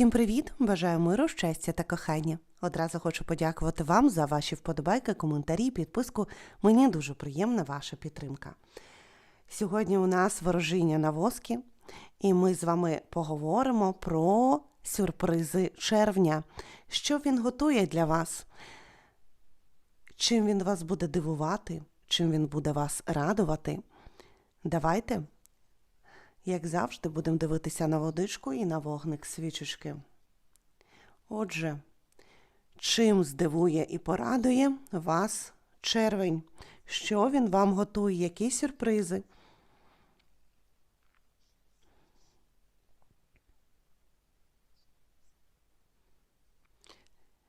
Всім привіт! Бажаю миру, щастя та кохання. Одразу хочу подякувати вам за ваші вподобайки, коментарі, підписку. Мені дуже приємна ваша підтримка. Сьогодні у нас ворожіння на воскі, і ми з вами поговоримо про сюрпризи червня. Що він готує для вас? Чим він вас буде дивувати? Чим він буде вас радувати? Давайте як завжди, будемо дивитися на водичку і на вогник свічечки. Отже, чим здивує і порадує вас червень? Що він вам готує? Які сюрпризи?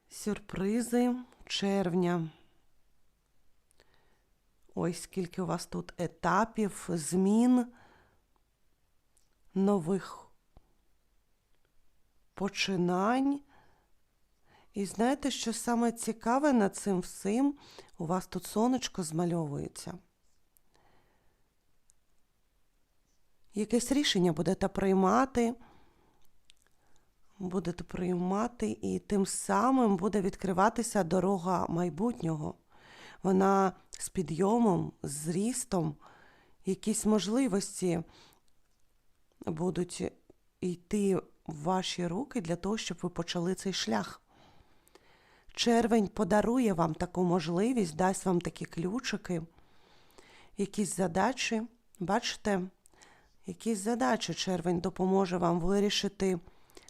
Сюрпризи червня. Ось скільки у вас тут етапів, змін нових починань. І знаєте, що саме цікаве над цим всім? У вас тут сонечко змальовується. Якесь рішення будете приймати, будете приймати, і тим самим буде відкриватися дорога майбутнього. Вона з підйомом, з зрістом, якісь можливості будуть йти в ваші руки для того, щоб ви почали цей шлях. Червень подарує вам таку можливість, дасть вам такі ключики, якісь задачі. Бачите, якісь задачі червень допоможе вам вирішити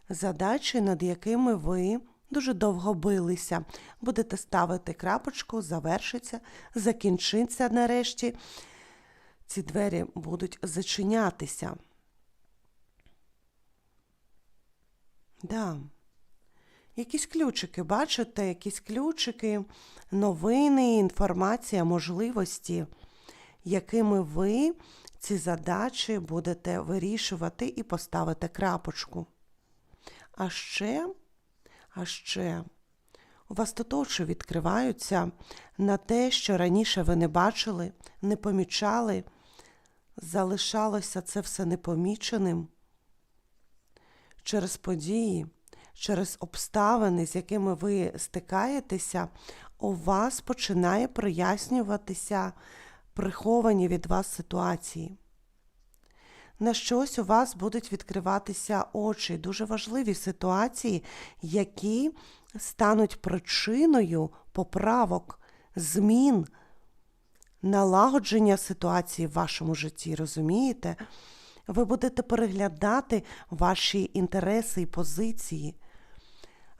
задачі, над якими ви дуже довго билися. Будете ставити крапочку, завершиться, закінчиться нарешті. Ці двері будуть зачинятися. Да. Якісь ключики, бачите, якісь ключики, новини, інформація, можливості, якими ви ці задачі будете вирішувати і поставити крапочку. А ще, а ще, у вас тут очі відкриваються на те, що раніше ви не бачили, не помічали, залишалося це все непоміченим через події, через обставини, з якими ви стикаєтеся, у вас починає прояснюватися приховані від вас ситуації. На щось у вас будуть відкриватися очі, дуже важливі ситуації, які стануть причиною поправок, змін, налагодження ситуації в вашому житті, розумієте? Ви будете переглядати ваші інтереси і позиції,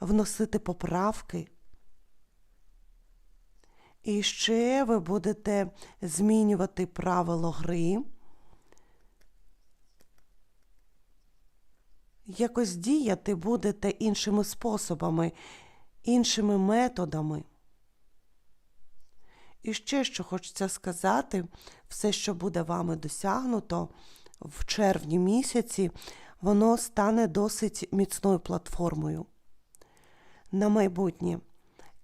вносити поправки. І ще ви будете змінювати правило гри. Якось діяти будете іншими способами, іншими методами. І ще що хочеться сказати, все, що буде вами досягнуто, в червні місяці, воно стане досить міцною платформою на майбутнє.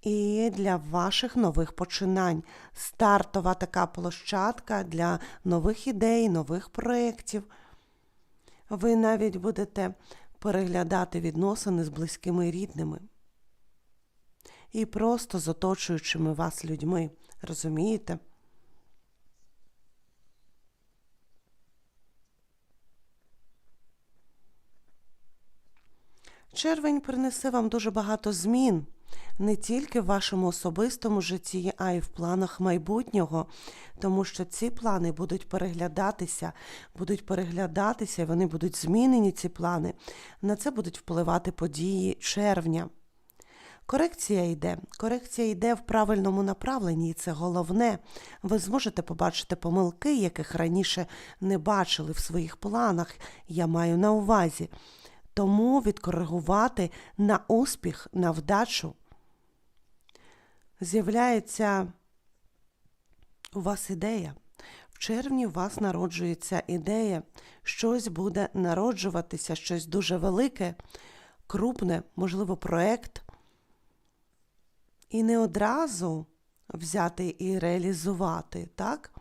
І для ваших нових починань стартова така площадка для нових ідей, нових проєктів. Ви навіть будете переглядати відносини з близькими і рідними. І просто з оточуючими вас людьми. Розумієте? Червень принесе вам дуже багато змін не тільки в вашому особистому житті, а й в планах майбутнього, тому що ці плани будуть переглядатися, будуть переглядатися, і вони будуть змінені, ці плани. На це будуть впливати події червня. Корекція йде. Корекція йде в правильному направленні, і це головне. Ви зможете побачити помилки, яких раніше не бачили в своїх планах. Я маю на увазі тому відкоригувати на успіх, на вдачу. З'являється у вас ідея. В червні у вас народжується ідея, щось буде народжуватися, щось дуже велике, крупне, можливо, проект. І не одразу взяти і реалізувати, так?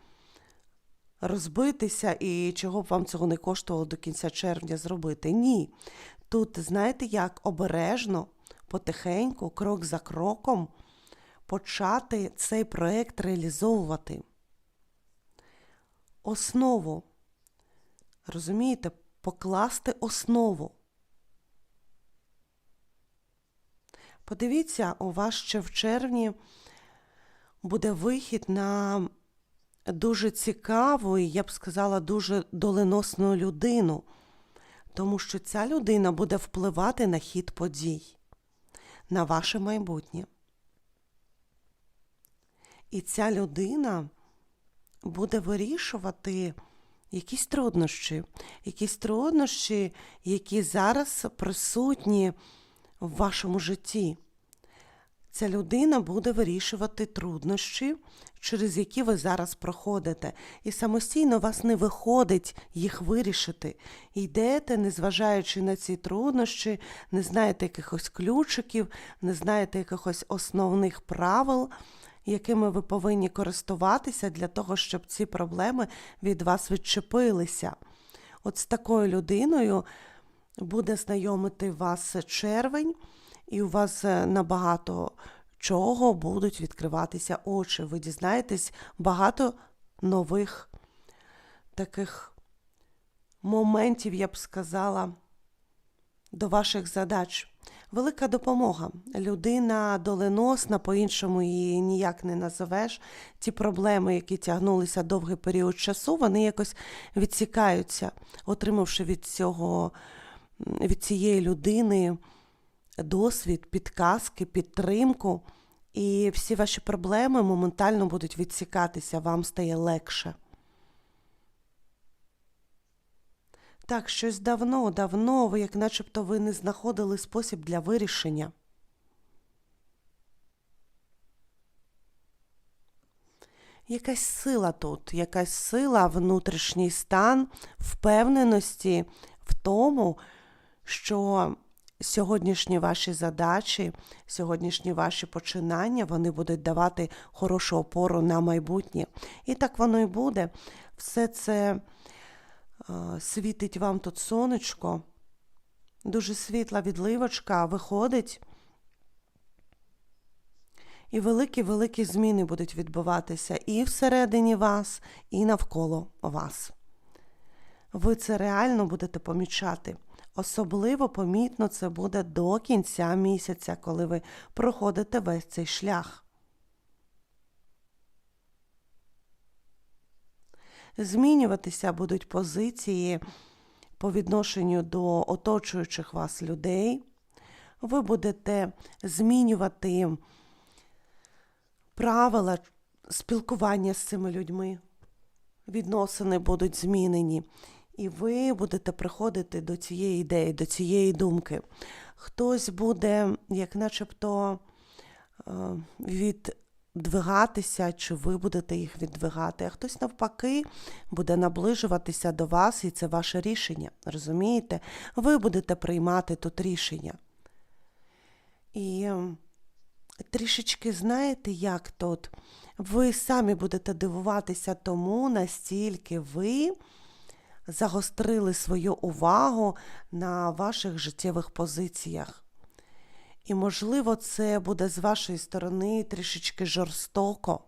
Розбитися і чого б вам цього не коштувало до кінця червня зробити. Ні. Тут, знаєте, як обережно, потихеньку, крок за кроком почати цей проект реалізовувати. Основу. Розумієте, покласти основу. Подивіться, у вас ще в червні буде вихід на дуже цікаву і, я б сказала, дуже доленосну людину, тому що ця людина буде впливати на хід подій, на ваше майбутнє. І ця людина буде вирішувати якісь труднощі, якісь труднощі, які зараз присутні в вашому житті. Ця людина буде вирішувати труднощі, через які ви зараз проходите, і самостійно вас не виходить їх вирішити. Йдете, незважаючи на ці труднощі, не знаєте якихось ключиків, не знаєте якихось основних правил, якими ви повинні користуватися для того, щоб ці проблеми від вас відчепилися. От з такою людиною буде знайомити вас червень, і у вас е, набагато чого будуть відкриватися очі. Ви дізнаєтесь багато нових таких моментів, я б сказала, до ваших задач. Велика допомога. Людина доленосна, по-іншому її ніяк не назовеш. Ті проблеми, які тягнулися довгий період часу, вони якось відсікаються, отримавши від цього, від цієї людини досвід, підказки, підтримку. І всі ваші проблеми моментально будуть відсікатися, вам стає легше. Так, щось давно, давно, ви як начебто ви не знаходили спосіб для вирішення. Якась сила тут, якась сила, внутрішній стан впевненості в тому, що сьогоднішні ваші задачі, сьогоднішні ваші починання, вони будуть давати хорошу опору на майбутнє. І так воно і буде. Все це е, світить вам тут сонечко, дуже світла відливочка виходить. І великі-великі зміни будуть відбуватися і всередині вас, і навколо вас. Ви це реально будете помічати. Особливо помітно це буде до кінця місяця, коли ви проходите весь цей шлях. Змінюватися будуть позиції по відношенню до оточуючих вас людей. Ви будете змінювати правила спілкування з цими людьми. Відносини будуть змінені. І ви будете приходити до цієї ідеї, до цієї думки. Хтось буде, як начебто, е, віддвигатися, чи ви будете їх віддвигати, а хтось навпаки буде наближуватися до вас, і це ваше рішення. Розумієте? Ви будете приймати тут рішення. І трішечки знаєте, як тут? Ви самі будете дивуватися тому, настільки ви загострили свою увагу на ваших життєвих позиціях. І, можливо, це буде з вашої сторони трішечки жорстоко.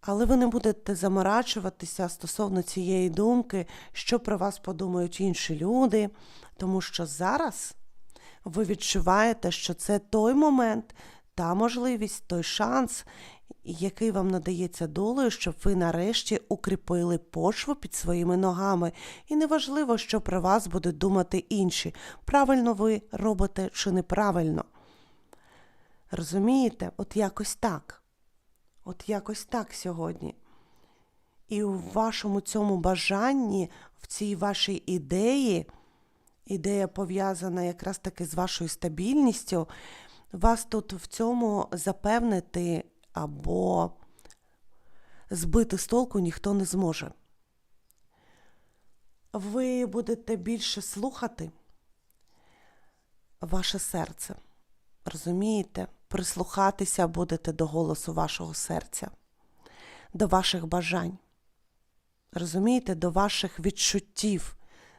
Але ви не будете заморачуватися стосовно цієї думки, що про вас подумають інші люди, тому що зараз ви відчуваєте, що це той момент, та можливість, той шанс, який вам надається долею, щоб ви нарешті укріпили почву під своїми ногами. І неважливо, що про вас будуть думати інші, правильно ви робите чи неправильно. Розумієте? От якось так. От якось так сьогодні. І у вашому цьому бажанні, в цій вашій ідеї, ідея пов'язана якраз таки з вашою стабільністю, вас тут в цьому запевнити або збити з толку ніхто не зможе. Ви будете більше слухати ваше серце. Розумієте? Прислухатися будете до голосу вашого серця, до ваших бажань. Розумієте, до ваших відчуттів,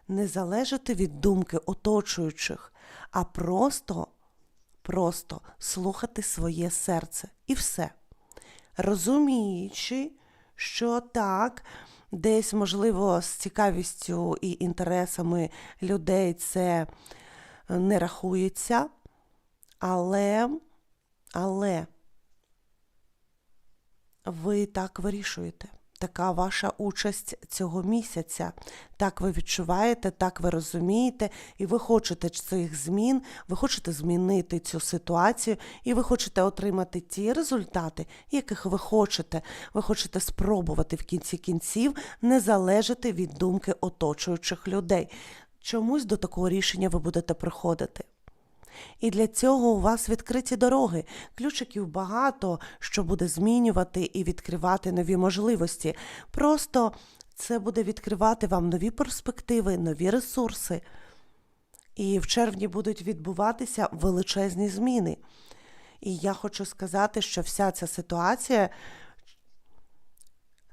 не залежати від думки оточуючих, а просто, просто слухати своє серце і все. Розуміючи, що так, десь, можливо, з цікавістю і інтересами людей це не рахується, але, але ви так вирішуєте. Така ваша участь цього місяця. Так ви відчуваєте, так ви розумієте, і ви хочете цих змін, ви хочете змінити цю ситуацію, і ви хочете отримати ті результати, яких ви хочете. Ви хочете спробувати в кінці кінців не залежати від думки оточуючих людей. Чомусь до такого рішення ви будете приходити. І для цього у вас відкриті дороги. Ключиків багато, що буде змінювати і відкривати нові можливості. Просто це буде відкривати вам нові перспективи, нові ресурси. І в червні будуть відбуватися величезні зміни. І я хочу сказати, що вся ця ситуація,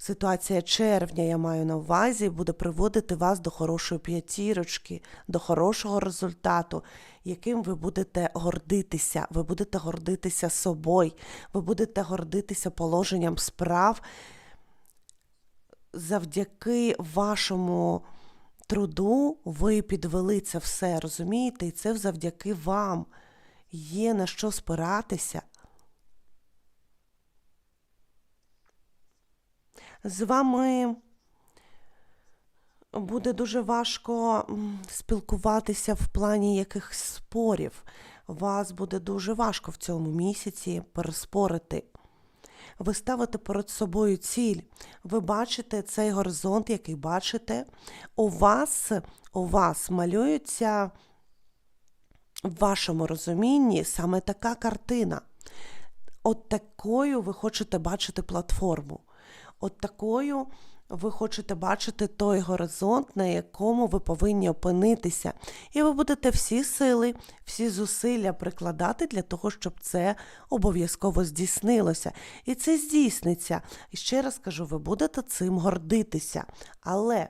ситуація червня, я маю на увазі, буде приводити вас до хорошої п'ятірочки, до хорошого результату, яким ви будете гордитися. Ви будете гордитися собою, ви будете гордитися положенням справ завдяки вашому труду ви підвели це все, розумієте? І це завдяки вам. Є на що спиратися. З вами буде дуже важко спілкуватися в плані якихось спорів. Вас буде дуже важко в цьому місяці переспорити. Ви ставите перед собою ціль. Ви бачите цей горизонт, який бачите. У вас, у вас малюється в вашому розумінні саме така картина. От такою ви хочете бачити платформу. От такою ви хочете бачити той горизонт, на якому ви повинні опинитися. І ви будете всі сили, всі зусилля прикладати для того, щоб це обов'язково здійснилося. І це здійсниться. І ще раз кажу, ви будете цим гордитися. Але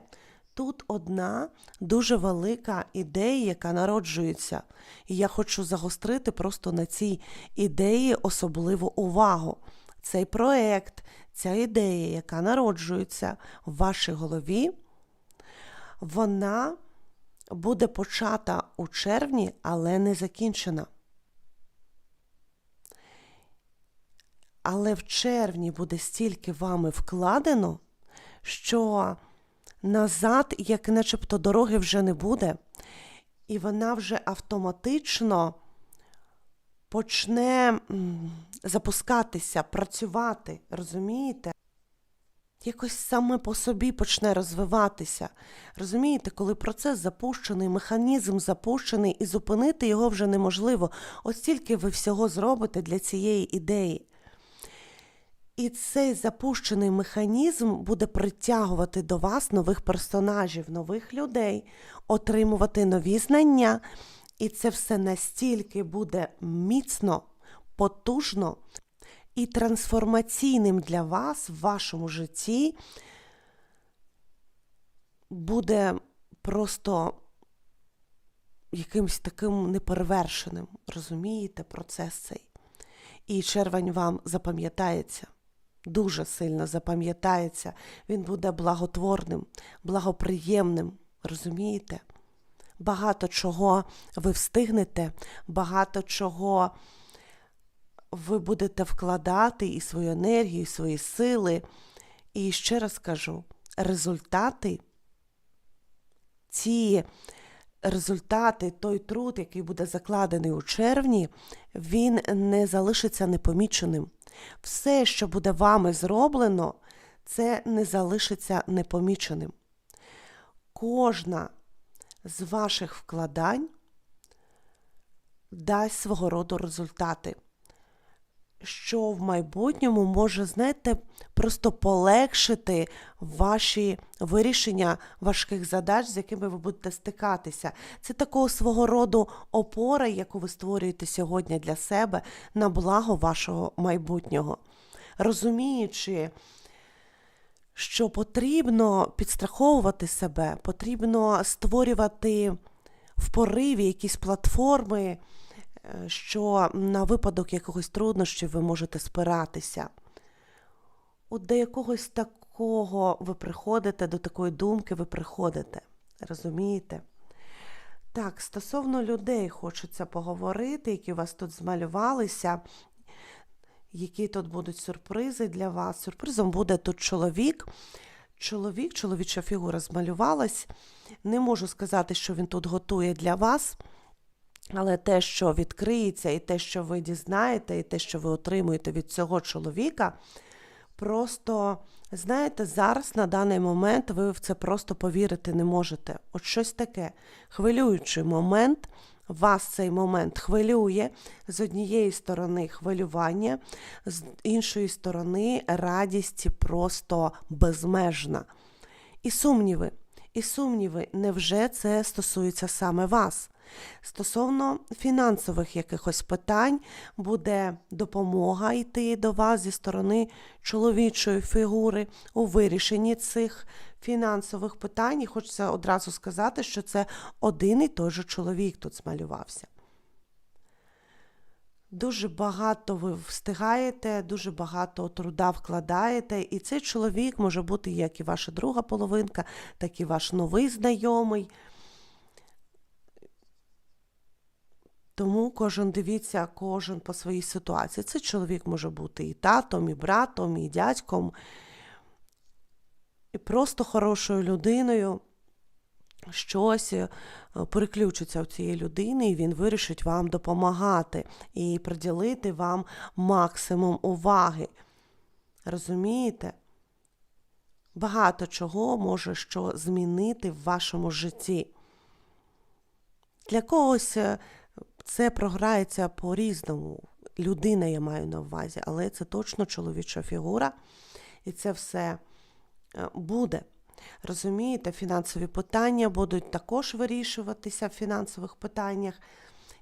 тут одна дуже велика ідея, яка народжується. І я хочу загострити просто на цій ідеї особливу увагу. Цей проект, ця ідея, яка народжується в вашій голові, вона буде почата у червні, але не закінчена. Але в червні буде стільки вами вкладено, що назад, як начебто дороги вже не буде, і вона вже автоматично почне запускатися, працювати, розумієте? Якось саме по собі почне розвиватися. Розумієте, коли процес запущений, механізм запущений, і зупинити його вже неможливо. Ось тільки ви всього зробите для цієї ідеї. І цей запущений механізм буде притягувати до вас нових персонажів, нових людей, отримувати нові знання. І це все настільки буде міцно, потужно і трансформаційним для вас в вашому житті буде просто якимось таким неперевершеним. Розумієте, процес цей. І червень вам запам'ятається. Дуже сильно запам'ятається, він буде благотворним, благоприємним, розумієте? Багато чого ви встигнете, багато чого ви будете вкладати і свою енергію, і свої сили. І ще раз кажу: результати, ці результати, той труд, який буде закладений у червні, він не залишиться непоміченим. Все, що буде вами зроблено, це не залишиться непоміченим. Кожна з ваших вкладань дасть свого роду результати, що в майбутньому може, знаєте, просто полегшити ваші вирішення важких задач, з якими ви будете стикатися. Це такого свого роду опора, яку ви створюєте сьогодні для себе на благо вашого майбутнього. Розуміючи, що потрібно підстраховувати себе, потрібно створювати в пориві якісь платформи, е, що на випадок якогось труднощів ви можете спиратися. От до якогось такого ви приходите, до такої думки ви приходите. Розумієте? Так, стосовно людей хочеться поговорити, які у вас тут змалювалися, які тут будуть сюрпризи для вас. Сюрпризом буде тут чоловік. Чоловік, чоловіча фігура змалювалась. Не можу сказати, що він тут готує для вас, але те, що відкриється, і те, що ви дізнаєте, і те, що ви отримуєте від цього чоловіка, просто, знаєте, зараз на даний момент ви в це просто повірити не можете. От щось таке хвилюючий момент. Вас цей момент хвилює з однієї сторони хвилювання, з іншої сторони радість просто безмежна. І сумніви. І сумніви, невже це стосується саме вас? Стосовно фінансових якихось питань, буде допомога йти до вас зі сторони чоловічої фігури у вирішенні цих фінансових питань. І хочеться одразу сказати, що це один і той же чоловік тут змалювався. Дуже багато ви встигаєте, дуже багато труда вкладаєте, і цей чоловік може бути як і ваша друга половинка, так і ваш новий знайомий. Тому кожен дивіться, кожен по своїй ситуації. Цей чоловік може бути і татом, і братом, і дядьком, просто хорошою людиною. Щось е, переключиться в цієї людини, і він вирішить вам допомагати і приділити вам максимум уваги. Розумієте? Багато чого може що змінити в вашому житті. Для когось е, це програється по-різному. Людина я маю на увазі, але це точно чоловіча фігура, і це все буде. Розумієте, фінансові питання будуть також вирішуватися в фінансових питаннях.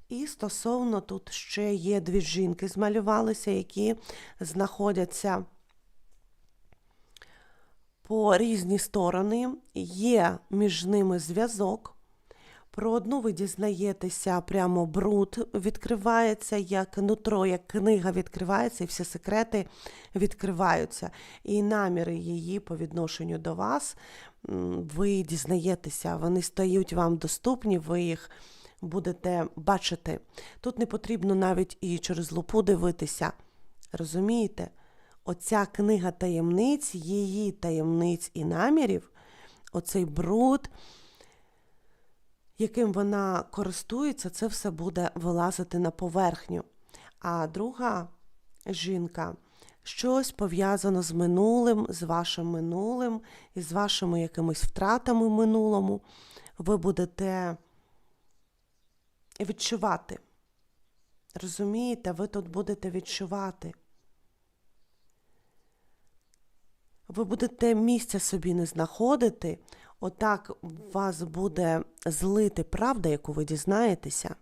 І стосовно тут ще є дві жінки, змалювалися, які знаходяться по різні сторони, є між ними зв'язок. Про одну ви дізнаєтеся, прямо бруд відкривається, як нутро, як книга відкривається, і всі секрети відкриваються. І наміри її по відношенню до вас ви дізнаєтеся, вони стають вам доступні, ви їх будете бачити. Тут не потрібно навіть і через лупу дивитися. Розумієте? Оця книга таємниць, її таємниць і намірів, оцей бруд яким вона користується, це все буде вилазити на поверхню. А друга жінка щось пов'язано з минулим, з вашим минулим і з вашими якимись втратами в минулому. Ви будете відчувати. Розумієте, ви тут будете відчувати. Ви будете місця собі не знаходити, отак вас буде злити правда, яку ви дізнаєтеся.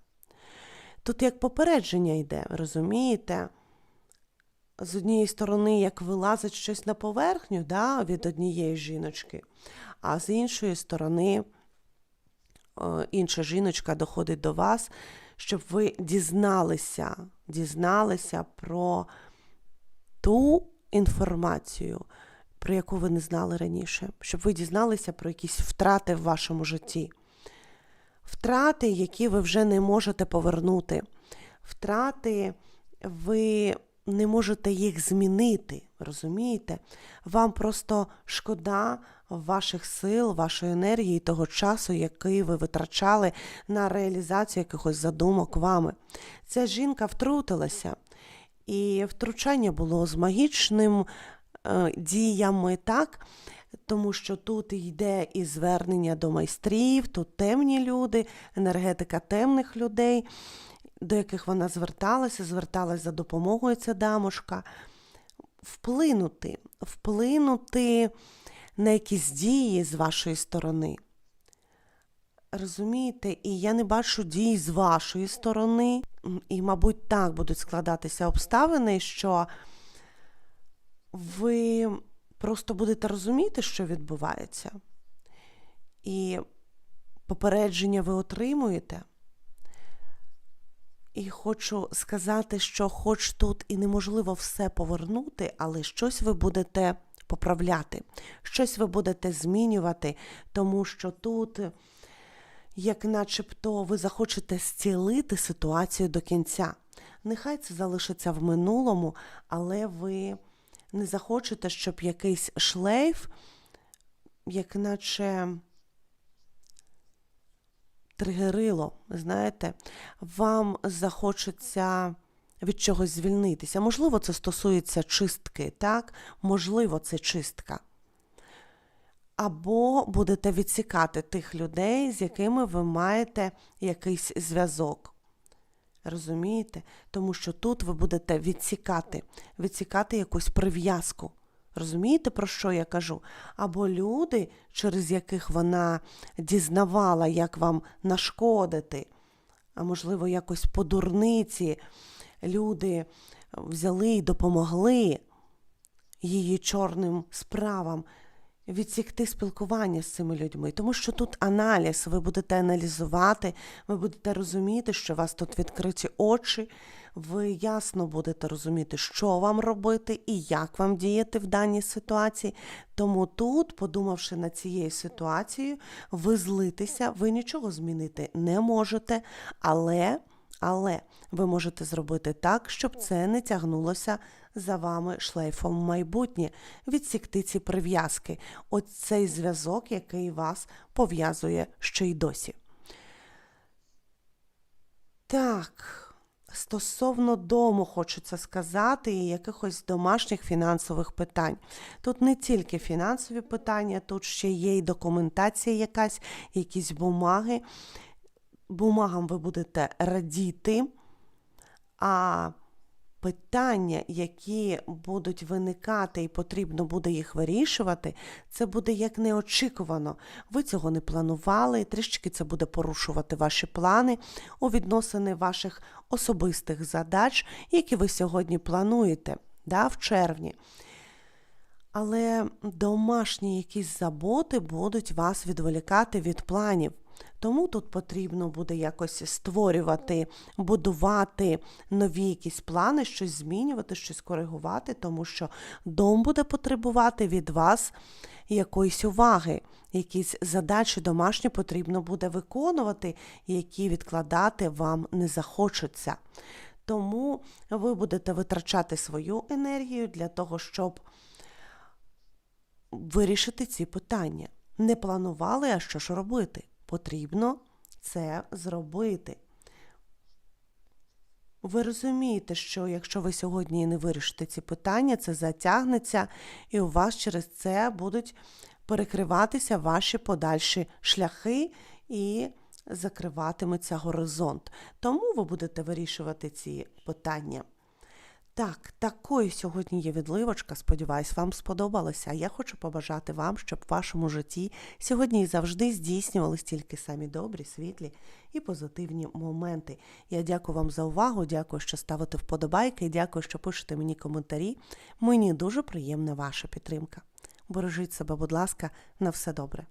Тут як попередження йде, розумієте? З однієї сторони, як вилазить щось на поверхню да, від однієї жіночки, а з іншої сторони, інша жіночка доходить до вас, щоб ви дізналися, дізналися про ту інформацію, про яку ви не знали раніше, щоб ви дізналися про якісь втрати в вашому житті. Втрати, які ви вже не можете повернути. Втрати, ви не можете їх змінити, розумієте? Вам просто шкода ваших сил, вашої енергії, того часу, який ви витрачали на реалізацію якихось задумок вами. Ця жінка втрутилася, і втручання було з магічним діями, так? Тому що тут йде і звернення до майстрів, тут темні люди, енергетика темних людей, до яких вона зверталася, зверталася за допомогою ця дамушка. Вплинути, вплинути на якісь дії з вашої сторони. Розумієте, і я не бачу дій з вашої сторони, і, мабуть, так будуть складатися обставини, що ви просто будете розуміти, що відбувається. І попередження ви отримуєте. І хочу сказати, що хоч тут і неможливо все повернути, але щось ви будете поправляти, щось ви будете змінювати, тому що тут, як начебто, ви захочете зцілити ситуацію до кінця. Нехай це залишиться в минулому, але ви не захочете, щоб якийсь шлейф, як наче тригерило, знаєте, вам захочеться від чогось звільнитися. Можливо, це стосується чистки, так? Можливо, це чистка. Або будете відсікати тих людей, з якими ви маєте якийсь зв'язок. Розумієте? Тому що тут ви будете відсікати, відсікати якусь прив'язку. Розумієте, про що я кажу? Або люди, через яких вона дізнавала, як вам нашкодити, а можливо, якось по дурниці люди взяли і допомогли її чорним справам відсікти спілкування з цими людьми. Тому що тут аналіз, ви будете аналізувати, ви будете розуміти, що у вас тут відкриті очі, ви ясно будете розуміти, що вам робити і як вам діяти в даній ситуації. Тому тут, подумавши над цією ситуацією, ви злитеся, ви нічого змінити не можете, але. Але ви можете зробити так, щоб це не тягнулося за вами шлейфом майбутнє, відсікти ці прив'язки, от цей зв'язок, який вас пов'язує ще й досі. Так, стосовно дому хочеться сказати і якихось домашніх фінансових питань. Тут не тільки фінансові питання, тут ще є й документація якась, якісь бумаги. Бумагам ви будете радіти, а питання, які будуть виникати і потрібно буде їх вирішувати, це буде як неочікувано. Ви цього не планували, трішки це буде порушувати ваші плани у відносини ваших особистих задач, які ви сьогодні плануєте да, в червні. Але домашні якісь заботи будуть вас відволікати від планів. Тому тут потрібно буде якось створювати, будувати нові якісь плани, щось змінювати, щось коригувати, тому що дом буде потребувати від вас якоїсь уваги, якісь задачі домашні потрібно буде виконувати, які відкладати вам не захочеться. Тому ви будете витрачати свою енергію для того, щоб вирішити ці питання. Не планували, а що ж робити? Потрібно це зробити. Ви розумієте, що якщо ви сьогодні не вирішите ці питання, це затягнеться, і у вас через це будуть перекриватися ваші подальші шляхи і закриватиметься горизонт. Тому ви будете вирішувати ці питання. Так, такою сьогодні є відливочка. Сподіваюсь, вам сподобалося. Я хочу побажати вам, щоб в вашому житті сьогодні і завжди здійснювались тільки самі добрі, світлі і позитивні моменти. Я дякую вам за увагу, дякую, що ставите вподобайки, дякую, що пишете мені коментарі. Мені дуже приємна ваша підтримка. Бережіть себе, будь ласка, на все добре.